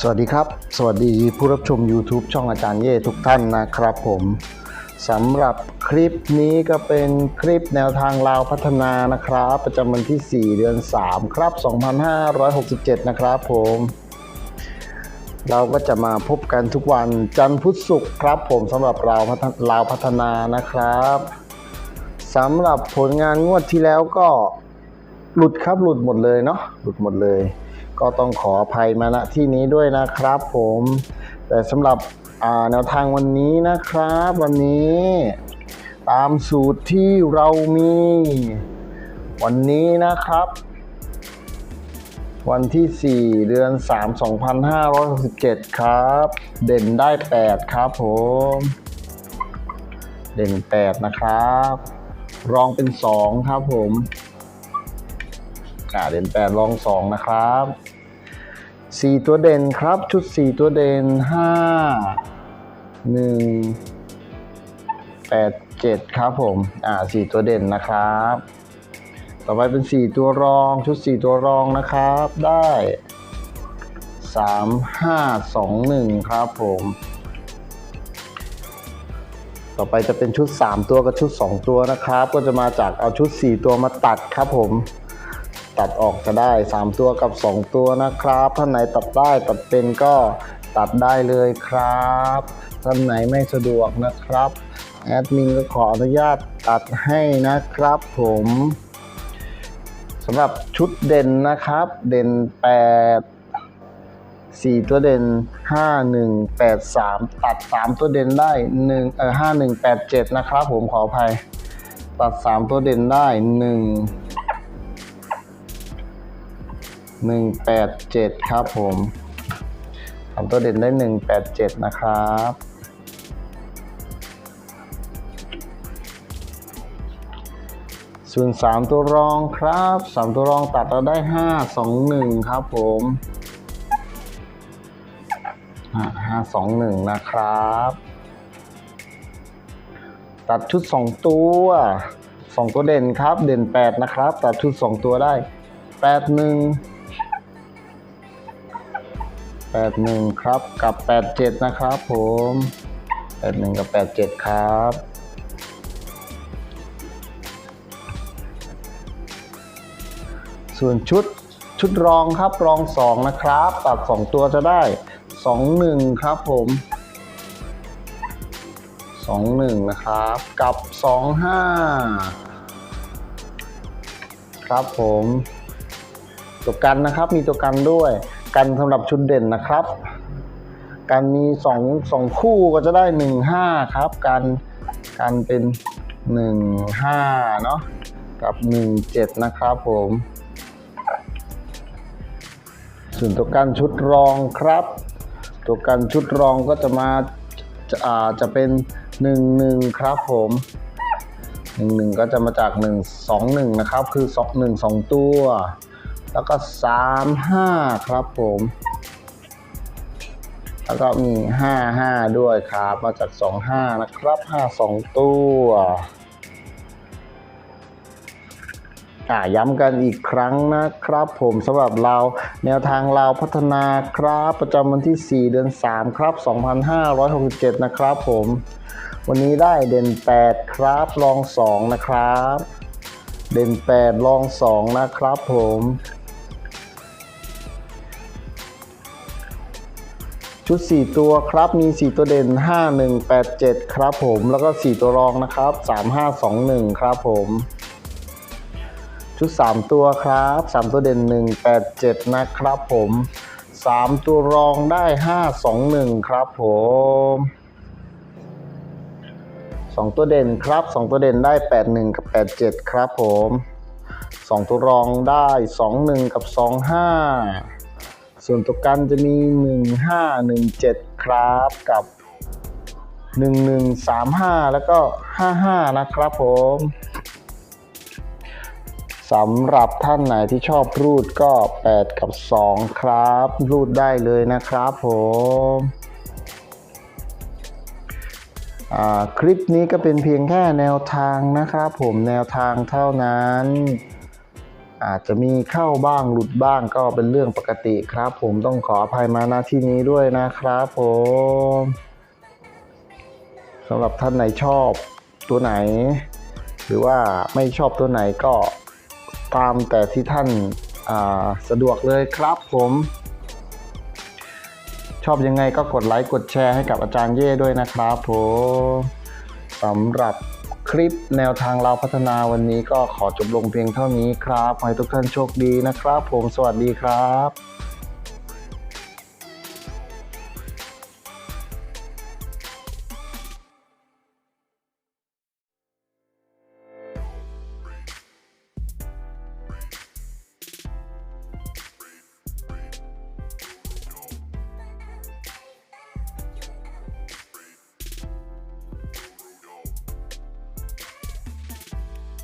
สวัสดีครับ สวัสดีผู้รับชม YouTube ช่องอาจารย์เย่ทุกท่านนะครับผมสำหรับคลิปนี้ก็เป็นคลิปแนวทางลาวพัฒนานะครับ ประจำวันที่ 4 เดือน 3 ครับ 2567 นะครับผม เราก็จะมาพบกันทุกวันจันทร์พุธศุกร์ครับผมสำหรับลาวพัฒลาวพัฒนานะครับสำหรับผลงานงวดที่แล้วก็หลุดครับหลุดหมดเลยเนาะหลุดหมดเลย ก็ต้องขออภัยมาณที่นี้ด้วยนะครับผม แต่สำหรับแนวทางวันนี้นะครับ วันนี้ ตามสูตรที่เรามี วันนี้นะครับ วันที่ 4 เดือน 3 2567 ครับ เด่นได้ 8 ครับผม เด่น 8 นะครับ รองเป็น 2 ครับผมอ่าเด่น8รอง 2 นะครับ สี่ตัวเด่นครับชุดสี่ตัวเด่นห้าหนึ่งแปดเจ็ดครับผม อ่าสี่ตัวเด่นนะครับ ต่อไปเป็นสี่ตัวรองชุดสี่ตัวรองนะครับ ได้สามห้าสองหนึ่งครับผม ต่อไปจะเป็นชุด 3 ตัวกับชุด 2 ตัวนะครับ ก็จะมาจากเอาชุด 4 ตัวมาตัดครับผม ตัดออกจะได้ 3 ตัวกับ 2 ตัวนะครับท่านไหนตัดได้ตัดเป็นก็ตัดได้เลยครับท่านไหนไม่สะดวกนะครับแอดมินก็ขออนุญาตตัดให้นะครับผมสำหรับชุดเด่นนะครับ เด่น 8 4 ตัวเด่น 5 1 8 3 ตัด 3 ตัวเด่นได้1เอ่อ5 1 8 7 นะครับผมขออภัย ตัด 3 ตัวเด่นได้ 1 หนึ่งแปดเจ็ดครับผมทำตัวเด่นได้หนึ่งแปดเจ็ดนะครับ ส่วนสามตัวรองครับสามตัวรองตัดเราได้ห้าสองหนึ่งครับผมห้าสองหนึ่งนะครับ ตัดชุดสองตัวสองตัวเด่นครับ เด่นแปดนะครับ ตัดชุดสองตัวได้แป ดหนึ่งแปดหนึ่งครับกับแปดเจ็ดนะครับผมแปดหนึ่งกับแปดเจ็ดครับ ส่วนชุดชุดรองครับรองสองนะครับ ตัดสองตัวจะได้สองหนึ่งครับผมสองหนึ่งนะครับกับสองห้าครับผมตัวกันนะครับมีตัวกันด้วย กันสำหรับชุดเด่นนะครับกันมีสองสองคู่ก็จะได้หนึ่งห้าครับกันกันเป็นหนึ่งห้าเนาะกับหนึ่งเจ็ดนะครับผม ส่วนตัวกันชุดรองครับ ตัวกันชุดรองก็จะมาจะอาจะเป็นหนึ่งหนึ่งครับผมหนึ่งหนึ่งก็จะมาจากหนึ่งสองหนึ่งนะครับ คือสองหนึ่งสองตัว แล้วก็สามห้าครับผม แล้วก็มีห้าห้าด้วยครับ มาจากสองห้านะครับห้าสองตัวอ่าย้ำกันอีกครั้งนะครับ ผมสำหรับเราแนวทางเราพัฒนาครับ ประจำวันที่ 4 เดือน 3 ครับ 2567 นะครับผม วันนี้ได้เด่น 8 ครับรอง 2 นะครับ เด่น 8 รอง 2 นะครับผม ชุด 4 ตัวครับมี 4 ตัวเด่น 5 1 8 7 ครับผม แล้วก็ 4 ตัวรองนะครับ 3 5 2 1 ครับผม ชุด 3 ตัวครับ 3 ตัวเด่น 1 8 7 นะครับผม 3 ตัวรองได้ 5 2 1 ครับผม 2 ตัวเด่นครับ 2 ตัวเด่นได้ 8 1 กับ 8 7 ครับผม 2 ตัวรองได้ 2 1 กับ 2 5 ส่วนตัวกันจะมี 1 5 1 7 ครับกับ 1 1 3 5 แล้วก็ 5 5 นะครับผมสำหรับท่านไหนที่ชอบรูดก็ 8 กับ 2 ครับ รูดได้เลยนะครับผมคลิปนี้ก็เป็นเพียงแค่แนวทางนะครับผมแนวทางเท่านั้น อาจจะมีเข้าบ้างหลุดบ้างก็เป็นเรื่องปกติครับ ผมต้องขออภัยมาณที่นี้ด้วยนะครับผมสำหรับท่านไหนชอบตัวไหน หรือว่าไม่ชอบตัวไหนก็ตามแต่ที่ท่านาสะดวกเลยครับผม ชอบยังไงก็กดไลค์กดแชร์ให้กับอาจารย์เย่ด้วยนะครับผมสำหรับ คลิปแนวทางเราพัฒนาวันนี้ก็ขอจบลงเพียงเท่านี้ครับขอให้ทุกท่านโชคดีนะครับ ผมสวัสดีครับ